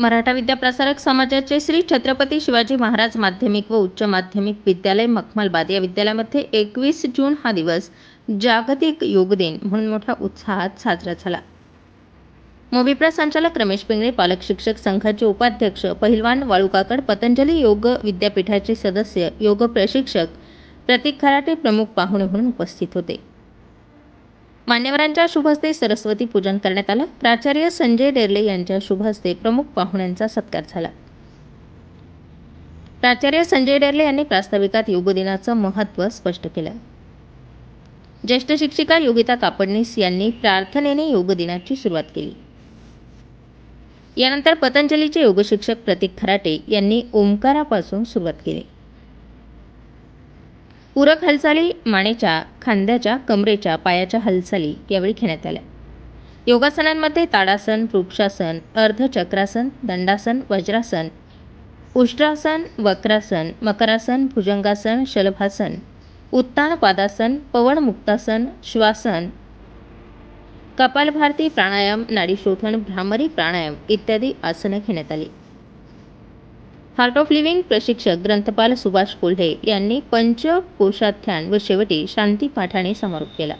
मराठा विद्याप्रसारक समाजाचे श्री छत्रपती शिवाजी महाराज माध्यमिक व उच्च माध्यमिक विद्यालय मखमलबाद. या विद्यालयामध्ये एकवीस जून हा दिवस जागतिक योग दिन म्हणून मोठ्या उत्साहात साजरा झाला. मोबिप्रा संचालक रमेश पिंगळे पालक शिक्षक संघाचे उपाध्यक्ष पहिलवान वाळुकाकड पतंजली योग विद्यापीठाचे सदस्य योग प्रशिक्षक प्रतीक खराटे प्रमुख पाहुणे म्हणून उपस्थित होते. मान्यवरांच्या शुभहस्ते सरस्वती पूजन करण्यात आलं. प्राचार्य संजय डेर्ले यांच्या शुभहस्ते प्रमुख पाहुण्यांचा सत्कार झाला. प्राचार्य संजय डेर्ले यांनी प्रास्ताविकात योगदिनाचं महत्त्व स्पष्ट केलं. ज्येष्ठ शिक्षिका योगिता कापडणीस यांनी प्रार्थनेने योगदिनाची सुरुवात केली. यानंतर पतंजलीचे योगशिक्षक प्रतीक खराटे यांनी ओंकारापासून सुरुवात केली. पूरक हालचाली मानेच्या खांद्याच्या कमरेच्या पायाच्या हालचाली यावेळी घेण्यात आल्या. योगासनांमध्ये ताडासन वृक्षासन अर्धचक्रासन दंडासन वज्रासन उष्ट्रासन वक्रासन मकरासन भुजंगासन शलभासन उत्तान पादासन पवनमुक्तासन श्वासन कपालभारती प्राणायाम नाडीशोधन भ्रामरी प्राणायाम इत्यादी आसनं घेण्यात आली. हार्ट ऑफ लिव्हिंग प्रशिक्षक ग्रंथपाल सुभाष कोल्हे यांनी पंचकोशाध्यान व शेवटी शांती पाठाने समारोप केला.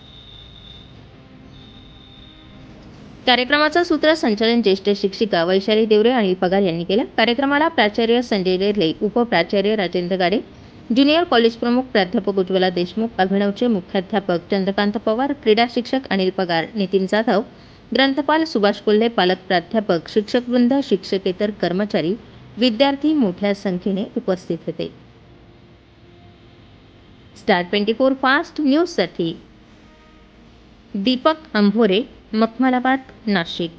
कार्यक्रमाचं सूत्रसंचालन ज्येष्ठ शिक्षिका वैशाली देवरे आणि पगार यांनी केलं. कार्यक्रमाला प्राचार्य संजय देरले उपप्राचार्य राजेंद्र गाडे ज्युनियर कॉलेज प्रमुख प्राध्यापक उज्ज्वला देशमुख अभिनवचे मुख्याध्यापक चंद्रकांत पवार क्रीडा शिक्षक अनिल पगार नितीन जाधव ग्रंथपाल सुभाष कोल्हे पालक प्राध्यापक शिक्षकवृंद शिक्षकेतर कर्मचारी विद्यार्थी मोठ्या संख्येने उपस्थित होते. स्टार ट्वेंटी फोर फास्ट न्यूजसाठी दीपक अंभोरे मखमलाबाद नाशिक.